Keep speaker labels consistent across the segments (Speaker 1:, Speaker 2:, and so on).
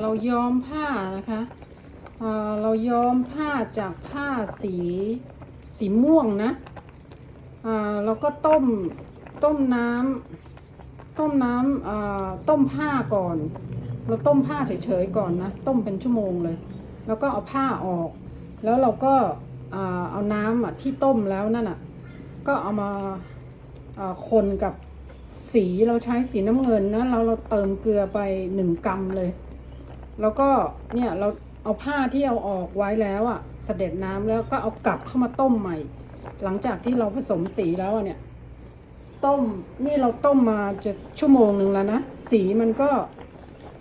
Speaker 1: เราย้อมผ้านะคะเเราย้อมผ้าจากผ้าสีสีม่วงนะเราก็ต้มต้มน้ำต้มน้ำต้มผ้าก่อน เราต้มผ้าเฉยๆก่อนนะ ต้มเป็นชั่วโมงเลย แล้วก็เอาผ้าออก แล้วเราก็เอาน้ำที่ต้มแล้วนั่นอะก็เอามาคนกับสีเราใช้สีน้ำเงินนะเราเราเติมเกลือไปหนึ่งกรัมเลย แล้วก็เนี่ยเราเอาผ้าที่เอาออกไว้แล้วอะ่ะเสด็จน้ำแล้วก็เอากลับเข้ามาต้มใหม่ หลังจากที่เราผสมสีแล้วอะเนี่ย ต้มนี่เราต้มมาจะชั่วโมงหนึ่งแล้วนะ สีมันก็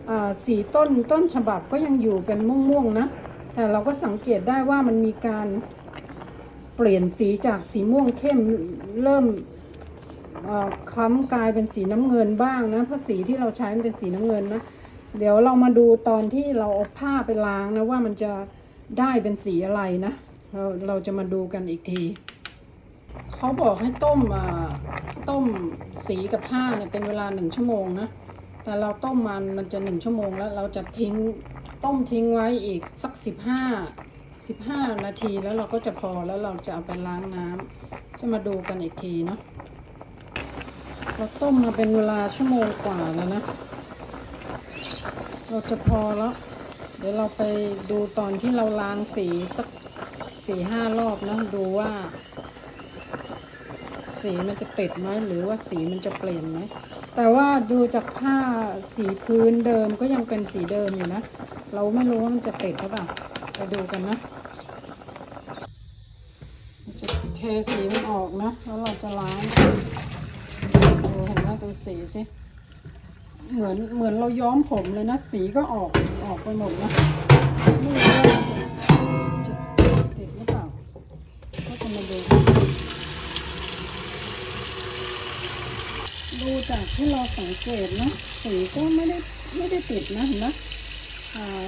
Speaker 1: อ่าสีต้นต้นฉบับก็ยังอยู่เป็นม่วงๆนะ แต่เราก็สังเกตได้ว่ามันมีการเปลี่ยนสีจากสีม่วงเข้มเริ่มคล้ำกลายเป็นสีน้ำเงินบ้างนะเพราะสีที่เราใช้มันเป็นสีน้ำเงินนะ เดี๋ยวเรามาดูตอนที่เราเอาผ้าไปล้างนะว่ามันจะได้เป็นสีอะไรนะ เราเราจะมาดูกันอีกที เขาบอกให้ต้มต้มสีกับผ้าเนี่ยเป็นเวลาหนึ่งชั่วโมงนะ แต่เราต้มมันมันจะหนึ่งชั่วโมงแล้วเราจะทิ้งต้มทิ้งไว้อีกสักสิบห้าสิบห้านาทีแล้วเราก็จะพอแล้วเราจะเอาไปล้างน้ำจะมาดูกันอีกทีเนาะเราต้มมาเป็นเวลาชั่วโมงกว่าแล้วนะ เราจะพอแล้ว เดี๋ยวเราไปดูตอนที่เราล้างสีสักสี่ห้ารอบนะดูว่า สีมันจะติดไหมหรือว่าสีมันจะเปลี่ยนไหมแต่ว่าดูจากผ้าสีพื้นเดิมก็ยังเป็นสีเดิมอยู่นะ เราไม่รู้ว่ามันจะติดหรือเปล่าไปดูกันนะจะเทสีมันออกนะ แล้วเราจะล้างดูเห็นไหมดูสีสิ เหมือนเหมือนเราย้อมผมเลยนะ สีก็ออกออกไปหมดนะไม่รู้ว่าจะจะติดหรือเปล่า ก็จะมาดู ดูจากที่เราสังเกตนะ สีก็ไม่ได้ไม่ได้ติดนะเห็นไหมอ่า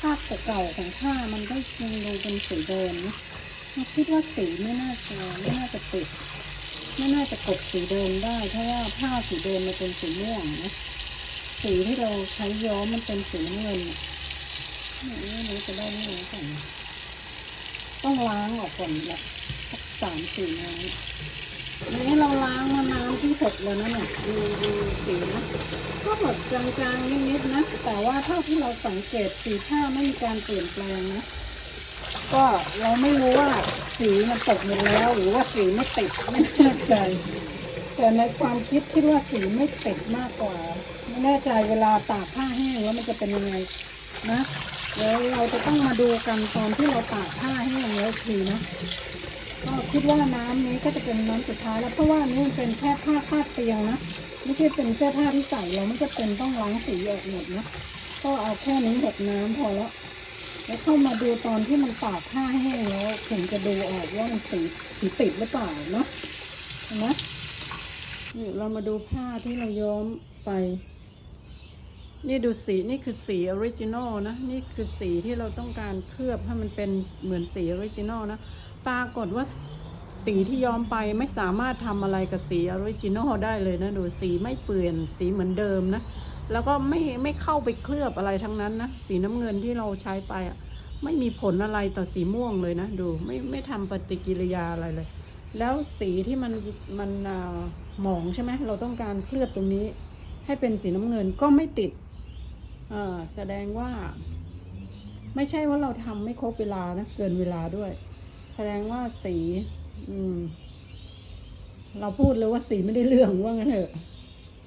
Speaker 1: ภาพเก่าๆของผ้ามันก็ยังดูเป็นสีเดิมนะเราคิดว่าสีไม่น่าจะไม่น่าจะติด ไม่น่าจะกบสีเดิมได้ เพราะว่าผ้าสีเดิมมันเป็นสีม่วงนะ สีที่เราใช้ย้อมมันเป็นสีเงินนี่ยไม่รู้จะได้ไม่รู้ก่อนนะต้องล้างออกก่อนละสักสามสี่น้ำนี้เราล้างมาน้ำที่หกเลยนะเนี่ยดูดูสีนะก็หมดจางๆนิดๆนะ แต่ว่าเท่าที่เราสังเกตสีผ้าไม่มีการเปลี่ยนแปลงนะ ก็เราไม่รู้ว่าสีมันตกหมดแล้ว หรือว่าสีไม่ติดไม่แน่ใจ แต่ในความคิดคิดว่าสีไม่ติดมากกว่า ไม่แน่ใจเวลาตากผ้าแห้งแล้วมันจะเป็นยังไงนะเดี๋ยวเราจะต้องมาดูกันตอนที่เราตากผ้าแห้งแล้วอีกทีนะก็คิดว่าน้ำนี้ก็จะเป็นน้ำสุดท้ายแล้วเพราะว่านี่เป็นแค่ผ้าคาดเตียงนะไม่ใช่เป็นเสื้อผ้าที่ใส่เราไม่จะเป็นต้องล้างสีออกหมดนะก็เอาแค่นี้หกน้ำพอแล้ว แล้วเข้ามาดูตอนที่มันตากผ้าแห้งแล้วถึงจะดูออกว่ามันสีสีติดหรือเปล่าเนาะเห็นไหมนี่เรามาดูผ้าที่เราย้อมไป นี่ดูสีนี่คือสีออริจินอลนะ นี่คือสีที่เราต้องการเคลือบให้มันเป็นเหมือนสีออริจินอลนะ ปรากฏว่าสีที่ย้อมไปไม่สามารถทำอะไรกับสีออริจินอลได้เลยนะ ดูสีไม่เปลี่ยนสีเหมือนเดิมนะ แล้วก็ไม่ไม่เข้าไปเคลือบอะไรทั้งนั้นนะ สีน้ำเงินที่เราใช้ไปอะไม่มีผลอะไรต่อสีม่วงเลยนะ ดูไม่ไม่ทำปฏิกิริยาอะไรเลย แล้วสีที่มันมันอ่าหมองใช่ไหมเราต้องการเคลือบตรงนี้ ให้เป็นสีน้ำเงินก็ไม่ติดอ่าแสดงว่า ไม่ใช่ว่าเราทำไม่ครบเวลานะ เกินเวลาด้วย แสดงว่าสี อืม เราพูดเลยว่าสีไม่ได้เรื่องว่างั้นเถอะ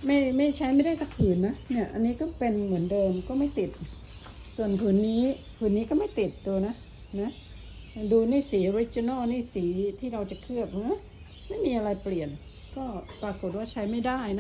Speaker 1: ไม่ไม่ใช้ไม่ได้สักผืนนะเนี่ย อันนี้ก็เป็นเหมือนเดิมก็ไม่ติด ส่วนผืนนี้ผืนนี้ก็ไม่ติดตัวนะนะ ดูนี่สีออริจินอลนี่สีที่เราจะเคลือบเนะไม่มีอะไรเปลี่ยน ก็ปรากฏว่าใช้ไม่ได้นะ